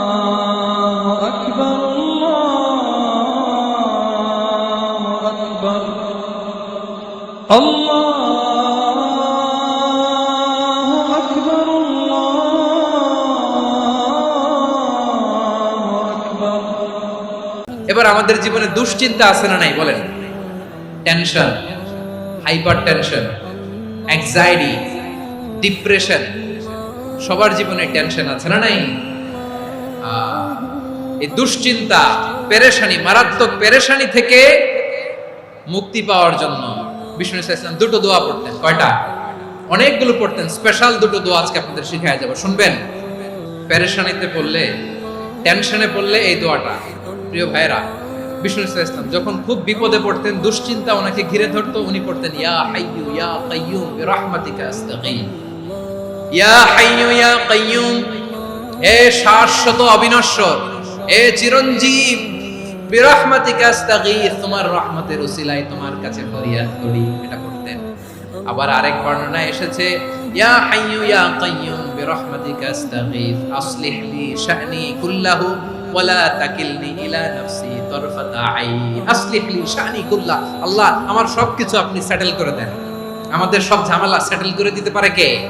الله أكبر الله أكبر الله أكبر الله أكبر এবার আমাদের জীবনে দুশ্চিন্তা আছে না নাই বলেন tension hyper tension anxiety depression সবার জীবনে টেনশন আছে, না নাই? এই দুশ্চিন্তা, পেরেশানি, মারাত্মক পেরেশানি থেকে মুক্তি পাওয়ার জন্য বিষ্ণু ইসলাম দুটো দোয়া পড়তেন। কয়টা? অনেকগুলো পড়তেন। স্পেশাল দুটো দোয়া আজকে আপনাদের শিখায় যাব। শুনবেন? পেরেশানিতে পড়লে টেনশনে পড়লে এই দোয়াটা। প্রিয় ভাইরা বিষ্ণু ইসলাম যখন খুব বিপদে পড়তেন, দুশ্চিন্তা ওনাকে ঘিরে ধরতো, উনি পড়তেন, ইয়া হাইয়ু ইয়া কাইয়ুম বিরহমাতিকা আস্তাগীথ তোমার কাছে আবার আরেক বর্ণনা এসেছে আল্লাহ, আমার সবকিছু আপনি সেটেল করে দেন। আমাদের সব ঝামেলা সেটেল করে দিতে পারে কে?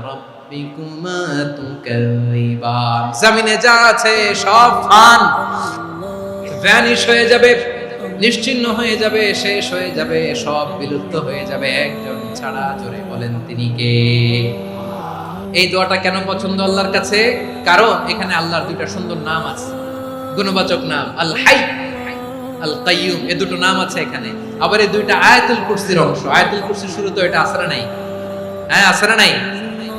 ربكما تكذبان জমিনে যা আছে সব ফান ভ্যানিশ হয়ে যাবে নিশ্চিহ্ন হয়ে যাবে শেষ হয়ে যাবে সব বিলুপ্ত হয়ে যাবে একজন ছাড়া জোরে বলেন তিনি কে এই দোয়াটা কেন পছন্দ আল্লাহর কাছে কারণ এখানে আল্লাহর দুইটা সুন্দর নাম আছে গুণবাচক নাম আল হাই আল কাইয়ুম এ দুটো নাম আছে এখানে আবার এই দুইটা আয়াতুল কুরসির অংশ আয়াতুল কুরসির শুরু তো এটা আসরা নাই হ্যাঁ আসরা নাই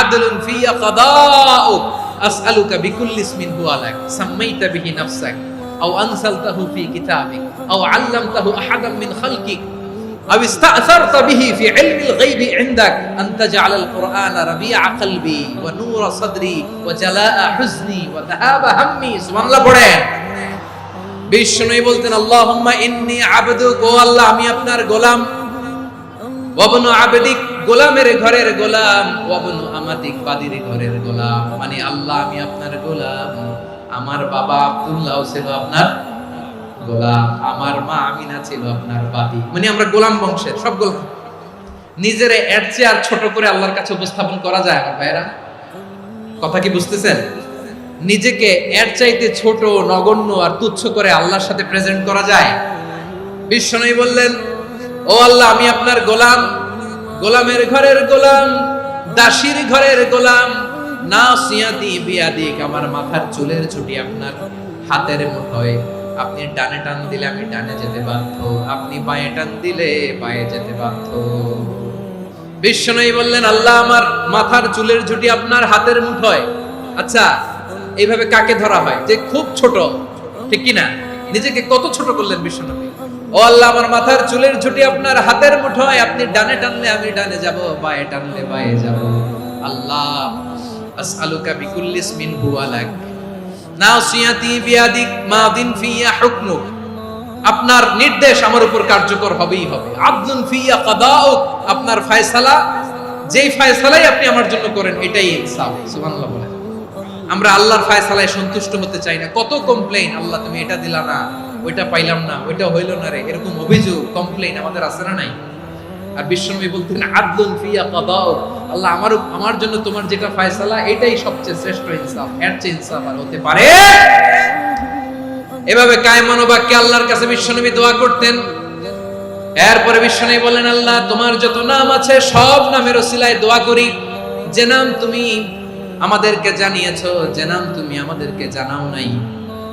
আদলুন ফিয়া কাদাউক আসআলুকা বিকুল্লি ইসমিন হুয়া লাক সাম্মাইতা বিহি নাফসাক আও আনসালতাহু ফি কিতাবিক আও আল্লামতাহু আহাদাম মিন খালকিক أو استأثرت به في علم الغيب عندك أن تجعل القرآن ربيع قلبي ونور صدري وجلاء حزني وذهاب همي سبحان الله পড়েন বিষ্ণুই বলতেন আল্লাহুম্মা ইন্নী আবদুক ও আল্লাহ আমি আপনার গোলাম ওয়াবনু আবেদিক গোলামের ঘরের গোলাম ওয়াবনু আমাদিক বাদির ঘরের গোলাম। মানে আল্লাহ, আমি আপনার গোলাম। আমার বাবা আব্দুল্লাহ ছিল আপনার গোলাম। আমার মা আমিনা ছিল আপনার বাদি। মানে আমরা গোলাম বংশের, সব গোলাম। নিজের এর চেয়ে আর ছোট করে আল্লাহর কাছে উপস্থাপন করা যায় আমার ভাইরা কথা কি বুঝতেছেন? নিজেকে এর চাইতে ছোট, নগণ্য আর তুচ্ছ করে আল্লাহর সাথে প্রেজেন্ট করা যায়? বিশ্বনবী বললেন, ও আল্লাহ, আমি আপনার গোলাম। গোলামের ঘরের গোলাম, দাসীর ঘরের গোলাম। না সিয়াদি বিয়াদিক আমার মাথার চুলের ছুটি আপনার হাতের মুঠোয় আপনি ডানে টান দিলে আমি ডানে যেতে বাধ্য। আপনি বাঁয়ে টান দিলে বাঁয়ে যেতে বাধ্য। বিশ্বনবী বললেন, আল্লাহ, আমার মাথার চুলের ঝুটি আপনার হাতের মুঠোয়। আচ্ছা এইভাবে কাকে ধরা হয়? যে খুব ছোট, ঠিক কি না নিজেকে কত ছোট করলেন বিশ্বনবী ও আল্লাহ, আমার মাথার চুলের ঝুটি আপনার হাতের মুঠোয়, আপনি ডানে টানলে আমি ডানে যাব টানলে যাব। আল্লাহ, আসআলুকা বিকুল্লি ইসমিন লাক। নাসিয়াতি বিয়াদিক ফিয়া আপনার নির্দেশ আমার উপর কার্যকর হবেই হবে। আব্দুন ফিয়া কাদাউক, আপনার ফায়সালা, যেই ফায়সালাই আপনি আমার জন্য করেন, এটাই ইনসাফ, সুবহানাল্লাহ আমরা আল্লাহর ফায়সালায় সন্তুষ্ট হতে চাই না। কত কমপ্লেইন আল্লাহ তুমি এটা দিলা না। ওইটা পাইলাম না, ওইটা হইল না রে। এরকম অভিযোগ কমপ্লেন আমাদের আছে না নাই? আর বিশ্বনবী বলতেন আদলুন ফিয়া কাদাউক আল্লাহ আমার আমার জন্য তোমার যেটা ফয়সালা, এটাই সবচেয়ে শ্রেষ্ঠ ইনসাফ। এর চেয়ে ইনসাফ আর হতে পারে? এভাবে কায়মান বাক্যে আল্লাহর কাছে বিশ্বনবী দোয়া করতেন। এরপরে বিশ্বনবী বলেন আল্লাহ, তোমার যত নাম আছে, সব নামের ওসিলায় দোয়া করি। যে নাম তুমি আমাদেরকে জানিয়েছো, যে নাম তুমি আমাদেরকে জানাও নাই।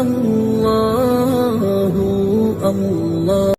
الله الله